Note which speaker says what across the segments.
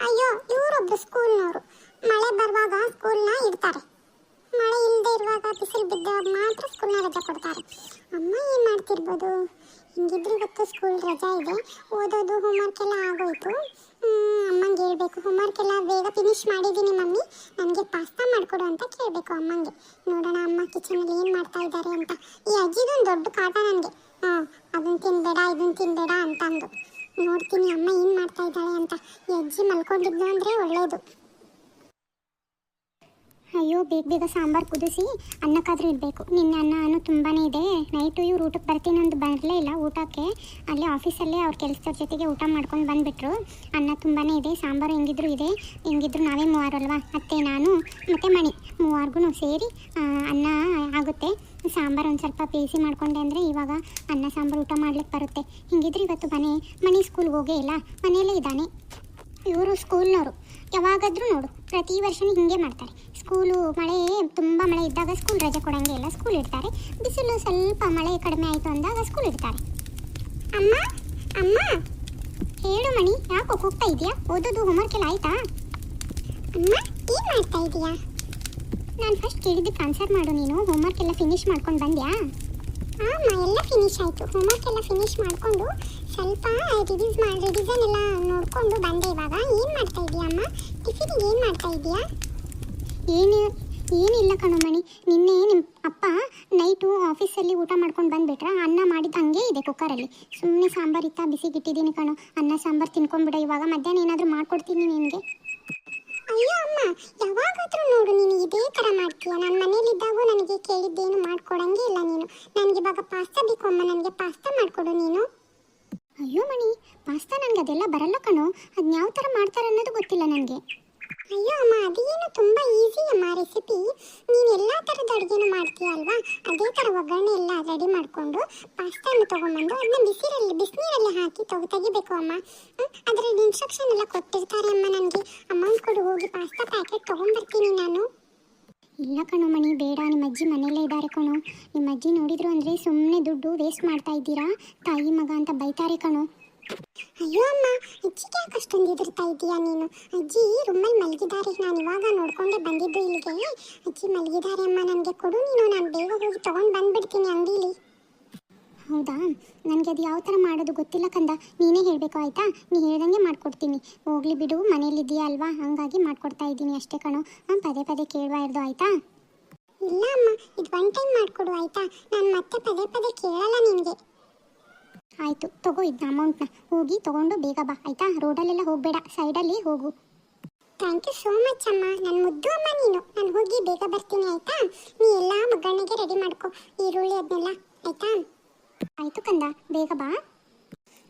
Speaker 1: ಅಯ್ಯೋ, ಇವರೊಬ್ರು ಸ್ಕೂಲ್ನವರು. ಮಳೆ ಬರುವಾಗ ಸ್ಕೂಲ್ನ ಇಡ್ತಾರೆ. ಮಳೆ ಇಲ್ಲದೆ ಇರುವಾಗ ಬಿಸಿಲು ಬಿದ್ದಾಗ ಮಾತ್ರ ಸ್ಕೂಲ್ನ ರಜೆ ಕೊಡ್ತಾರೆ. ಅಮ್ಮ ಏನು ಮಾಡ್ತಿರ್ಬೋದು? ಹಿಂಗಿದ್ರೆ ಇವತ್ತು ಸ್ಕೂಲ್ ರಜಾ ಇದೆ. ಓದೋದು ಹೋಮ್ವರ್ಕ್ ಎಲ್ಲ ಆಗೋಯ್ತು. ಅಮ್ಮಂಗೆ ಹೇಳ್ಬೇಕು. ಹೋಮ್ವರ್ಕ್ ಎಲ್ಲ ಬೇಗ ಫಿನಿಶ್ ಮಾಡಿದ್ದೀನಿ ಮಮ್ಮಿ. ನನಗೆ ಪಾಸ್ತಾ ಮಾಡಿಕೊಡು ಅಂತ ಕೇಳಬೇಕು ಅಮ್ಮಂಗೆ. ನೋಡೋಣ ಅಮ್ಮ ಕಿಚನಲ್ಲಿ ಏನು ಮಾಡ್ತಾ ಇದ್ದಾರೆ ಅಂತ. ಈ ಅಜ್ಜಿದೊಂದು ದೊಡ್ಡ ಕಾಟ ನನಗೆ. ಹಾಂ ಅದನ್ನು ತಿನ್ಬೇಡ ಇದನ್ನು ತಿನ್ಬೇಡ ಅಂತ ಅಂದು ನೋಡ್ತೀನಿ ಅಮ್ಮ ಏನು ಮಾಡ್ತಾ ಇದ್ದಾಳೆ ಅಂತ. ಈ ಅಜ್ಜಿ ಅಂದರೆ ಒಳ್ಳೆಯದು ಅಯ್ಯೋ, ಬೇಗ ಬೇಗ ಸಾಂಬಾರು ಕುದಿಸಿ ಅನ್ನಕ್ಕಾದ್ರೂ ಇರಬೇಕು ನಿನ್ನೆ ಅನ್ನ ಅನ್ನು ತುಂಬಾ ಇದೆ. ನೈಟು ಇವ್ರು ಊಟಕ್ಕೆ ಬರ್ತೀನಿ ಅಂತ ಬರಲೇ ಇಲ್ಲ ಊಟಕ್ಕೆ. ಅಲ್ಲಿ ಆಫೀಸಲ್ಲೇ ಅವ್ರ ಕೆಲಸದವ್ರ ಜೊತೆಗೆ ಊಟ ಮಾಡ್ಕೊಂಡು ಬಂದುಬಿಟ್ರು. ಅನ್ನ ತುಂಬಾ ಇದೆ, ಸಾಂಬಾರು ಹೆಂಗಿದ್ರು ಇದೆ. ಹೆಂಗಿದ್ರು ನಾವೇ ಮೂವಾರು ಅಲ್ವಾ ಅತ್ತೆ, ನಾನು, ಮತ್ತು ಮಣಿ ಮೂವಾರ್ಗೂ ಸೇರಿ ಅನ್ನ ಆಗುತ್ತೆ. ಸಾಂಬಾರು ಒಂದು ಸ್ವಲ್ಪ ಬೇಯಿಸಿ ಮಾಡಿಕೊಂಡೆ ಅಂದರೆ ಇವಾಗ ಅನ್ನ, ಸಾಂಬಾರು ಊಟ ಮಾಡ್ಲಿಕ್ಕೆ ಬರುತ್ತೆ. ಹಿಂಗಿದ್ರೆ ಇವತ್ತು ಮನೆ ಮಣಿ ಸ್ಕೂಲ್ಗೆ ಹೋಗೇ ಇಲ್ಲ. ಮನೆಯಲ್ಲೇ ಇದ್ದಾನೆ. ಇವರು ಸ್ಕೂಲ್ನವರು ಯಾವಾಗಾದ್ರೂ ನೋಡು. ಪ್ರತಿ ವರ್ಷನೂ ಹಿಂಗೆ ಮಾಡ್ತಾರೆ. ಸ್ಕೂಲು ಮಳೆ, ತುಂಬ ಮಳೆ ಇದ್ದಾಗ ಸ್ಕೂಲ್ ರಜೆ ಕೊಡಂಗೆ ಇಲ್ಲ ಸ್ಕೂಲ್ ಇಡ್ತಾರೆ. ಬಿಸಿಲು ಸ್ವಲ್ಪ ಮಳೆ ಕಡಿಮೆ ಆಯಿತು ಅಂದಾಗ ಸ್ಕೂಲ್ ಇಡ್ತಾರೆ. ಅಮ್ಮ ಅಮ್ಮ! ಹೇಳು ಮಣಿ, ಯಾಕೆ ಹೋಗ್ತಾ ಇದೆಯಾ? ಓದೋದು ಹೋಮ್ವರ್ಕ್ ಎಲ್ಲ ಆಯ್ತಾ? ಅಮ್ಮ, ಏನು ಮಾಡ್ತಾ ಇದೆಯಾ? ನಾನು ಫಸ್ಟ್ ಕೇಳಿದ್ದಕ್ಕೆ ಆನ್ಸರ್ ಮಾಡು ನೀನು. ಹೋಮ್ವರ್ಕ್ ಎಲ್ಲ ಫಿನಿಶ್ ಮಾಡ್ಕೊಂಡು ಬಂದ್ಯಾ? ಅಮ್ಮ ಎಲ್ಲ ಫಿನಿಶ್ ಆಯಿತು. ಹೋಮ್ವರ್ಕ್ ಎಲ್ಲ ಫಿನಿಶ್ ಮಾಡಿಕೊಂಡು ಸ್ವಲ್ಪ ರಿವಿಸ್ ಮಾಡಿ ರಿವಿಸನ್ ಎಲ್ಲ ನೋಡಿಕೊಂಡು ಬಂದೆ ಇವಾಗ. ಏನು ಮಾಡ್ತಾ ಇದೀಯಾ ಅಮ್ಮ? ಟಿಫಿನಿಗೆ ಏನು ಮಾಡ್ತಾ ಏನು, ಏನಿಲ್ಲ ಕಣೋ ಮಣಿ. ನಿನ್ನೆ ನಿಮ್ಮ ಅಪ್ಪ ನೈಟು ಆಫೀಸಲ್ಲಿ ಊಟ ಮಾಡ್ಕೊಂಡು ಬಂದುಬಿಟ್ರ ಅನ್ನ ಮಾಡಿದ್ದು ಹಂಗೆ ಇದೆ ಕುಕ್ಕರಲ್ಲಿ. ಸುಮ್ಮನೆ ಸಾಂಬಾರು ಇತ್ತ ಬಿಸಿಗಿಟ್ಟಿದ್ದೀನಿ ಕಣೋ. ಅನ್ನ, ಸಾಂಬಾರು ತಿನ್ಕೊಂಡ್ಬಿಡ ಇವಾಗ. ಮಧ್ಯಾಹ್ನ ಏನಾದರೂ ಮಾಡ್ಕೊಡ್ತೀನಿ ನಿನಗೆ. ಅಯ್ಯೋ ಅಮ್ಮ, ಯಾವಾಗಾದರೂ ನೋಡು ನೀನು ಇದೇ ಥರ ಮಾಡ್ತೀಯ. ನನ್ನ ಮನೇಲಿದ್ದಾಗೂ ನನಗೆ ಕೇಳಿದ್ದೇನು ಮಾಡ್ಕೊಡಂಗೆ ಇಲ್ಲ ನೀನು. ನನಗೆ ಇವಾಗ ಪಾಸ್ತಾ ಬೇಕು ಅಮ್ಮ. ನನಗೆ ಪಾಸ್ತಾ ಮಾಡಿಕೊಡು ನೀನು. ಪಾಸ್ತಾ ನನಗೆ ಅದೆಲ್ಲ ಬರಲ್ಲ ಕಣೋ. ಅದು ಯಾವ ಥರ ಮಾಡ್ತಾರೆ ಅನ್ನೋದು ಗೊತ್ತಿಲ್ಲ ನನಗೆ. ಅಯ್ಯೋ ಅಮ್ಮ, ಅದೇನು ತುಂಬ ಈಸಿ ಅಮ್ಮ ರೆಸಿಪಿ ನೀನು ಎಲ್ಲ ಥರದ ಅಡುಗೆನೂ ಮಾಡ್ತೀಯ ಅಲ್ವಾ? ಅದೇ ಥರ ಒಗ್ಗರಣೆ ಎಲ್ಲ ರೆಡಿ ಮಾಡಿಕೊಂಡು ಪಾಸ್ತಾನ ತೊಗೊಂಬಂದು ಅದನ್ನ ಬಿಸಿರಲ್ಲಿ ಬಿಸಿನೀರಲ್ಲಿ ಹಾಕಿ ತೊಗೊ, ತೆಗಿಬೇಕು ಅಮ್ಮ. ಅದರಲ್ಲಿ ಇನ್ಸ್ಟ್ರಕ್ಷನ್ ಎಲ್ಲ ಕೊಟ್ಟಿರ್ತಾರೆ ಅಮ್ಮ ನನಗೆ. ಅಮೌಂಟ್ ಕೊಡು, ಹೋಗಿ ಪಾಸ್ತಾ ಪ್ಯಾಕೆಟ್ ತೊಗೊಂಬರ್ತೀನಿ ನಾನು. ಇಲ್ಲ ಕಣೋ ಮಣಿ, ಬೇಡ. ನಿಮ್ಮ ಅಜ್ಜಿ ಮನೆಯಲ್ಲೇ ಇದ್ದಾರೆ ಕಣೋ. ನಿಮ್ಮ ಅಜ್ಜಿ ನೋಡಿದ್ರು ಅಂದರೆ ಸುಮ್ಮನೆ ದುಡ್ಡು ವೇಸ್ಟ್ ಮಾಡ್ತಾ ಇದ್ದೀರಾ? ತಾಯಿ ಮಗ ಅಂತ ಬೈತಾರೆ ಕಣೋ. ಅಯ್ಯೋ ಅಮ್ಮ ಅಜ್ಜಿಗೆ ಯಾಕೆ ಅಷ್ಟೊಂದು ಎದುರ್ತಾ ಇದೀಯಾ ನೀನು? ಅಜ್ಜಿ, ರೂಮಲ್ಲಿ ಮಲಗಿದ್ದಾರೆ. ನಾನು ಇವಾಗ ನೋಡ್ಕೊಂಡೆ ಬಂದಿದ್ದು ಇಲ್ಲಿಗೆ. ಅಜ್ಜಿ, ಮಲಗಿದ್ದಾರೆ ಅಮ್ಮ, ನನಗೆ ಕೊಡು ನೀನು. ನಾನು ಬೇಗ ಹೋಗಿ ತೊಗೊಂಡು ಬಂದ್ಬಿಡ್ತೀನಿ ಅಂಗಡೀಲಿ. ಹೌದಾ? ನನಗೆ ಅದು ಯಾವ ಥರ ಮಾಡೋದು ಗೊತ್ತಿಲ್ಲ ಕಂದ. ನೀನೇ ಹೇಳಬೇಕು, ಆಯಿತಾ? ನೀ ಹೇಳ್ದಂಗೆ ಮಾಡ್ಕೊಡ್ತೀನಿ. ಹೋಗ್ಲಿ ಬಿಡು ಮನೇಲಿದ್ದೀಯಾ ಅಲ್ವಾ? ಹಾಗಾಗಿ ಮಾಡ್ಕೊಡ್ತಾ ಇದ್ದೀನಿ ಅಷ್ಟೇ ಕಣೋ. ನಾನು ಪದೇ ಪದೇ ಕೇಳಬಾರ್ದು ಆಯಿತಾ? ಇಲ್ಲ ಅಮ್ಮ, ಇದು ಒನ್ ಟೈಮ್ ಮಾಡಿಕೊಡು, ಆಯಿತಾ? ನಾನು ಮತ್ತೆ ಪದೇ ಪದೇ ಕೇಳಲ್ಲ ನಿನಗೆ. ಆಯಿತು ತಗೋ ಇದನ್ನ ಅಮೌಂಟ್ನ ಹೋಗಿ ತಗೊಂಡು ಬೇಗ ಬಾ ಆಯಿತಾ? ರೋಡಲ್ಲೆಲ್ಲ ಹೋಗಬೇಡ ಸೈಡಲ್ಲಿ ಹೋಗು. ಥ್ಯಾಂಕ್ ಯು ಸೋ ಮಚ್ ಅಮ್ಮ. ನನ್ನ ಮುದ್ದು ಅಮ್ಮ ನೀನು. ನಾನು ಹೋಗಿ ಬೇಗ ಬರ್ತೀನಿ ಆಯಿತಾ? ನೀ ಎಲ್ಲ ಒಗ್ಗರಣೆಗೆ ರೆಡಿ ಮಾಡ್ಕೊ. ಈರುಳ್ಳಿ ಅದನ್ನೆಲ್ಲ ಆಯಿತಾ? ಆಯಿತು ಕಂದ ಬೇಗ ಬಾ.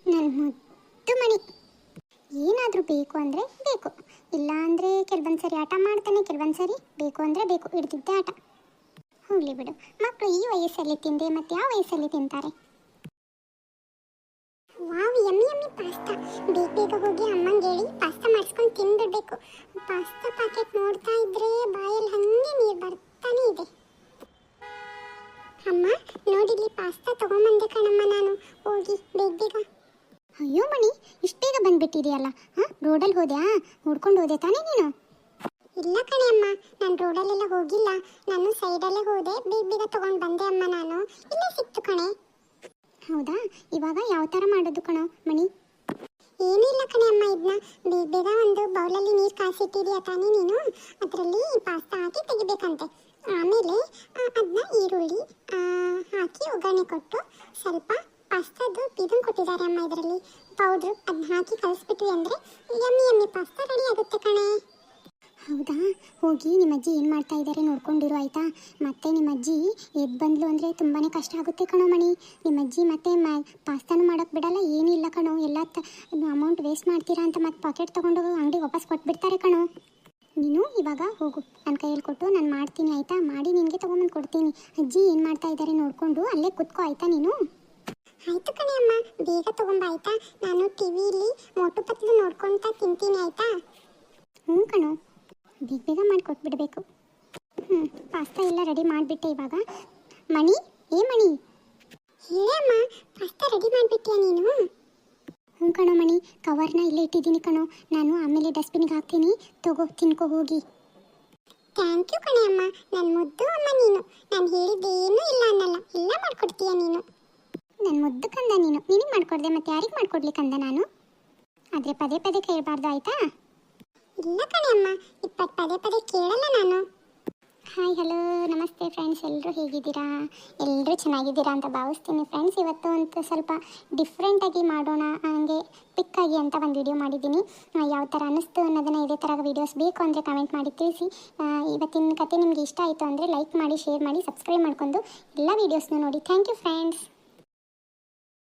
Speaker 1: ನನ್ನ ಮುದ್ದು ಮಣಿ ಏನಾದರೂ ಬೇಕು ಅಂದರೆ ಬೇಕು. ಇಲ್ಲ ಅಂದರೆ ಕೆಲವೊಂದು ಸರಿ ಆಟ ಮಾಡ್ತಾನೆ ಕೆಲವೊಂದು ಸರಿ ಬೇಕು ಅಂದರೆ ಬೇಕು. ಹಿಡ್ದಿದ್ದೆ ಆಟ. ಹೋಗಲಿ ಬಿಡು. ಮಕ್ಕಳು ಈ ವಯಸ್ಸಲ್ಲಿ ತಿಂದೆ ಮತ್ತು ಯಾವ ವಯಸ್ಸಲ್ಲಿ ತಿಂತಾರೆ? ಪಾಸ್ತಾ ಬೇಗ ಹೋಗಿ ಅಮ್ಮಂಗೆ ಹೇಳಿ, ಪಾಸ್ತಾ ಮಾಡಿಸ್ಕೊಂಡು ತಿಂದ್ಬಿಡ್ಬೇಕು. ಪಾಸ್ತಾ ಪ್ಯಾಕೆಟ್ ನೋಡ್ತಾ ಇದ್ರೆ ಬಾಯಲ್ಲಿ ಹಂಗೆ ನೀರು ಬರ್ತಾನೆ ಇದೆ. ಅಮ್ಮ ನೋಡಿಲಿ ಪಾಸ್ತಾ ತಗೊಂಬಂದೆ ಕಣಮ್ಮ ನಾನು. ಹೋಗಿ ಬೇಗ ಬೇಗ ಅಯ್ಯೋ ಮಣಿ ಇಷ್ಟು ಬೇಗ ಬಂದ್ಬಿಟ್ಟಿದೆಯಲ್ಲ? ಹಾಂ, ರೋಡಲ್ಲಿ ಹೋದ್ಯಾ? ಹುಡ್ಕೊಂಡು ಹೋದೆ ತಾನೇ ನೀನು? ಇಲ್ಲ ಕಣೆ ಅಮ್ಮ, ನಾನು ರೋಡಲ್ಲೆಲ್ಲ ಹೋಗಿಲ್ಲ. ನಾನು ಸೈಡಲ್ಲೇ ಹೋದೆ ಬೇಗ ಬೇಗ ತಗೊಂಡು ಬಂದೆ ಅಮ್ಮ ನಾನು. ಇಲ್ಲೇ ಸಿಕ್ತು ಕಣೆ. ಹೌದಾ? ಇವಾಗ ಯಾವ ಥರ ಮಾಡೋದು ಕಣೋ ಮಣಿ? ಏನೂ ಇಲ್ಲ ಕಣೆ ಅಮ್ಮ ಇದನ್ನ ಬೇಗ ಬೇಗ ಒಂದು ಬೌಲಲ್ಲಿ ನೀರು ಕಾಸಿಟ್ಟಿದೆಯಾ ತಾನೇ ನೀನು? ಅದರಲ್ಲಿ ಪಾಸ್ತಾ ಹಾಕಿ ತೆಗಿಬೇಕಂತೆ. ಆಮೇಲೆ ಅದನ್ನ ಈರುಳ್ಳಿ ಹಾಕಿ ಒಗ್ಗರಣೆ ಕೊಟ್ಟು ಸ್ವಲ್ಪ ಪಾಸ್ತಾದು ಇದನ್ನು ಕೊಟ್ಟಿದ್ದಾರೆ ಅಮ್ಮ ಇದರಲ್ಲಿ. ಪೌಡ್ರು ಅದನ್ನ ಹಾಕಿ ಕಲಿಸ್ಬಿಟ್ವಿ ಅಂದರೆ ಯಮ್ಮಿ ಯಮ್ಮಿ ಪಾಸ್ತಾ ರೆಡಿ ಆಗುತ್ತೆ ಕಣೆ. ಹೋಗಿ ನಿಮ್ಮ ಅಜ್ಜಿ ಏನು ಮಾಡ್ತಾ ಇದ್ದಾರೆ ನೋಡ್ಕೊಂಡಿರು ಆಯಿತಾ? ಮತ್ತೆ ನಿಮ್ಮ ಅಜ್ಜಿ ಎದ್ದು ಬಂದ್ಲು ಅಂದರೆ ತುಂಬಾ ಕಷ್ಟ ಆಗುತ್ತೆ ಕಣೋ ಮಣಿ. ನಿಮ್ಮ ಅಜ್ಜಿ ಮತ್ತೆ ಮ ಪಾಸ್ತಾನು ಮಾಡೋಕ್ಕೆ ಬಿಡಲ್ಲ ಏನೂ ಇಲ್ಲ ಕಣೋ. ಎಲ್ಲ ತ ಅಮೌಂಟ್ ವೇಸ್ಟ್ ಮಾಡ್ತೀರಾ ಅಂತ ಮತ್ತೆ ಪಾಕೆಟ್ ತೊಗೊಂಡು ಅಂಗಡಿ ವಾಪಸ್ ಕೊಟ್ಬಿಡ್ತಾರೆ ಕಣೋ. ನೀನು ಇವಾಗ ಹೋಗು. ನನ್ನ ಕೈಯಲ್ಲಿ ಕೊಟ್ಟು ನಾನು ಮಾಡ್ತೀನಿ ಆಯಿತಾ? ಮಾಡಿ ನಿನಗೆ ತೊಗೊಂಬಂದು ಕೊಡ್ತೀನಿ. ಅಜ್ಜಿ ಏನು ಮಾಡ್ತಾ ಇದ್ದಾರೆ ನೋಡಿಕೊಂಡು ಅಲ್ಲೇ ಕುತ್ಕೋ ಆಯಿತಾ ನೀನು? ಆಯಿತು ಕಣೆ ಅಮ್ಮ. ಬೇಗ ತೊಗೊಂಬ ಆಯಿತಾ? ನಾನು ಟಿವಿಲಿ ಮೋಟು ಪತ್ಲು ನೋಡ್ಕೊಳ್ತಾ ತಿಂತೀನಿ ಆಯಿತಾ? ಹ್ಞೂ ಕಣೋ. ಬೇಗ ಬೇಗ ಮಾಡಿಕೊಟ್ಬಿಡ್ಬೇಕು. ಹ್ಞೂ ಪಾಸ್ತಾ ಎಲ್ಲ ರೆಡಿ ಮಾಡಿಬಿಟ್ಟೆ ಇವಾಗ. ಮಣಿ, ಏ ಮಣಿ? ಹೇಳಮ್ಮ, ಪಾಸ್ತಾ ರೆಡಿ ಮಾಡಿಬಿಟ್ಟಿಯಾ ನೀನು? ಹ್ಞೂ ಕಣೋ ಮಣಿ ಕವರ್ನ ಇಲ್ಲೇ ಇಟ್ಟಿದ್ದೀನಿ ಕಣೋ. ನಾನು ಆಮೇಲೆ ಡಸ್ಟ್ಬಿನ್ಗೆ ಹಾಕ್ತೀನಿ. ತಗೋ, ತಿನ್ಕೋ, ಹೋಗಿ. ಥ್ಯಾಂಕ್ ಯು ಕಣೆ ಅಮ್ಮ. ನನ್ನ ಮುದ್ದು ಅಮ್ಮ ನೀನು. ನಾನು ಹೇಳಿದ್ದೇನೂ ಇಲ್ಲ ಅನ್ನಲ್ಲ. ಎಲ್ಲ ಮಾಡ್ಕೊಡ್ತೀಯ ನೀನು? ನನ್ನ ಮುದ್ದು ಕಂದ ನೀನು. ನಿನಗೆ ಮಾಡ್ಕೊಡ್ದೆ ಮತ್ತೆ ಯಾರಿಗೆ ಮಾಡ್ಕೊಡ್ಲಿ ಕಂದ ನಾನು? ಆದರೆ ಪದೇ ಪದೇ ಕೇಳಬಾರ್ದು, ಆಯ್ತಾ? ಇಲ್ಲ ಕಣೆ ಅಮ್ಮ ಇಪ್ಪತ್ತು ಪದೇ ಪದೇ ಕೇಳಲ್ಲ ನಾನು. ಹಾಯ್ ಹಲೋ ನಮಸ್ತೆ ಫ್ರೆಂಡ್ಸ್ ಎಲ್ಲರೂ ಹೇಗಿದ್ದೀರಾ? ಎಲ್ಲರೂ ಚೆನ್ನಾಗಿದ್ದೀರಾ ಅಂತ ಭಾವಿಸ್ತೀನಿ ಫ್ರೆಂಡ್ಸ್ ಇವತ್ತು ಅಂತ ಸ್ವಲ್ಪ ಡಿಫ್ರೆಂಟಾಗಿ ಮಾಡೋಣ, ಹಂಗೆ ಪಿಕ್ಕಾಗಿ ಅಂತ ಒಂದು ವಿಡಿಯೋ ಮಾಡಿದ್ದೀನಿ. ಯಾವ ಥರ ಅನ್ನಿಸ್ತು ಅನ್ನೋದನ್ನು ಇದೇ ಥರ ವೀಡಿಯೋಸ್ ಬೇಕು ಅಂದರೆ ಕಮೆಂಟ್ ಮಾಡಿ ತಿಳಿಸಿ. ಇವತ್ತಿನ ಕತೆ ನಿಮಗೆ ಇಷ್ಟ ಆಯಿತು ಅಂದರೆ ಲೈಕ್ ಮಾಡಿ ಶೇರ್ ಮಾಡಿ ಸಬ್ಸ್ಕ್ರೈಬ್ ಮಾಡ್ಕೊಂಡು ಎಲ್ಲ ವೀಡಿಯೋಸ್ನ ನೋಡಿ. Thank you friends